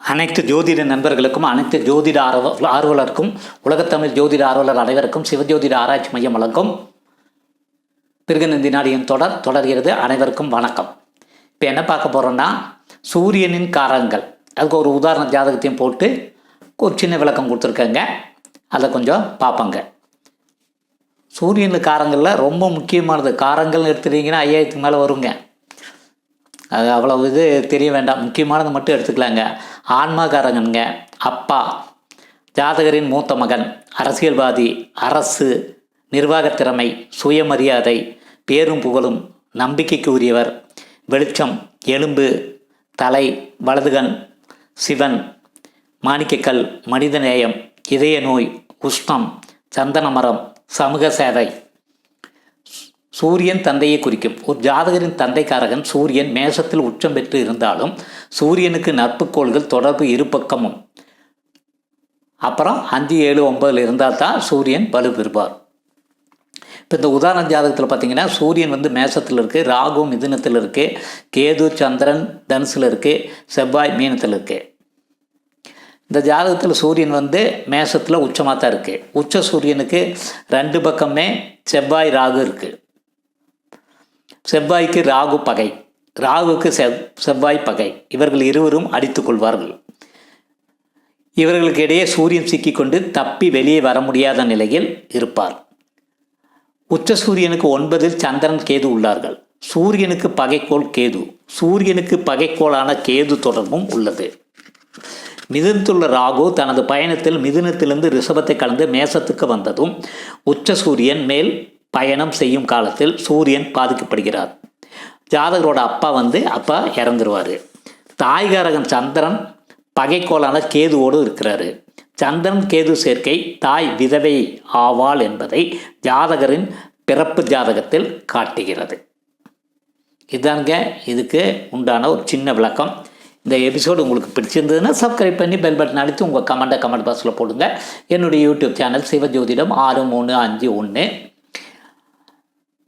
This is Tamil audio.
அனைத்து ஜோதிட நண்பர்களுக்கும் அனைத்து ஜோதிட ஆர்வ ஆர்வலருக்கும் உலகத்தமிழ் ஜோதிட ஆர்வலர் அனைவருக்கும் சிவஜோதிட ஆராய்ச்சி மையம் வழங்கும் மிருகநந்தி நாடியின் தொடர் தொடர்கிறது. அனைவருக்கும் வணக்கம். இப்போ என்ன பார்க்க போகிறோன்னா சூரியனின் காரகங்கள். அதுக்கு ஒரு உதாரண ஜாதகத்தையும் போட்டு ஒரு சின்ன விளக்கம் கொடுத்துருக்கேங்க. அதை கொஞ்சம் பார்ப்போங்க. சூரியன் காரங்களில் ரொம்ப முக்கியமானது. காரங்கள்னு எடுத்துட்டீங்கன்னா ஐயாயிரத்துக்கு மேலே வருங்க. அது அவ்வளவு இது தெரிய வேண்டாம். முக்கியமானது மட்டும் எடுத்துக்கலாங்க. ஆன்மாகாரங்கனுங்க அப்பா ஜாதகரின் மூத்த மகன் அரசியல்வாதி அரசு நிர்வாகத் திறமை சுயமரியாதை பேரும் புகழும் நம்பிக்கைக்கு உரியவர் வெளிச்சம் எலும்பு தலை வலதுகன் சிவன் மாணிக்கக்கல் மனிதநேயம் இதய நோய் உஷ்ணம் சந்தன மரம் சமூக சேவை. சூரியன் தந்தையை குறிக்கும். ஒரு ஜாதகரின் தந்தைக்காரகன் சூரியன் மேசத்தில் உச்சம் பெற்று இருந்தாலும் சூரியனுக்கு நட்புக்கோள்கள் தொடர்பு இரு பக்கமும் அப்புறம் அஞ்சு ஏழு ஒன்பதில் இருந்தால் தான் சூரியன் வலு பெறுவார். இப்போ இந்த உதாரண ஜாதகத்தில் பார்த்தீங்கன்னா சூரியன் வந்து மேசத்தில் இருக்குது ராகு மிதுனத்தில் இருக்குது கேது சந்திரன் தனுசில் இருக்குது செவ்வாய் மீனத்தில் இருக்குது இந்த ஜாதகத்தில் சூரியன் வந்து மேசத்தில் உச்சமாக தான் இருக்குது உச்ச சூரியனுக்கு ரெண்டு பக்கமே செவ்வாய் ராகு இருக்குது செவ்வாய்க்கு ராகு பகை. ராகுக்கு செவ் செவ்வாய் பகை. இவர்கள் இருவரும் அடித்துக் கொள்வார்கள். இவர்களுக்கு இடையே சூரியன் சிக்கிக்கொண்டு தப்பி வெளியே வர முடியாத நிலையில் இருப்பார். உச்ச சூரியனுக்கு ஒன்பதில் சந்திரன் கேது உள்ளார்கள். சூரியனுக்கு பகைக்கோள் கேது. சூரியனுக்கு பகைக்கோளான கேது தொடர்பும் உள்ளது. மிதுனத்துள்ள ராகு தனது பயணத்தில் மிதுனத்திலிருந்து ரிஷபத்தை கலந்து மேசத்துக்கு வந்ததும் உச்ச சூரியன் மேல் பயணம் செய்யும் காலத்தில் சூரியன் பாதிக்கப்படுகிறார். ஜாதகரோட அப்பா வந்து அப்பா இறந்துருவார். தாய்காரகன் சந்திரன் பகைக்கோளான கேதுவோடு இருக்கிறாரு. சந்திரன் கேது சேர்க்கை தாய் விதவை ஆவாள் என்பதை ஜாதகரின் பிறப்பு ஜாதகத்தில் காட்டுகிறது. இதாங்க இதுக்கு உண்டான ஒரு சின்ன விளக்கம். இந்த எபிசோடு உங்களுக்கு பிடிச்சிருந்ததுன்னா சப்ஸ்கிரைப் பண்ணி பெல் பட்டன் அடித்து உங்கள் கமெண்ட்டை கமெண்ட் பாக்ஸில் போடுங்க. என்னுடைய யூடியூப் சேனல் சிவஜோதிடம் ஆறு மூணு அஞ்சு ஒன்று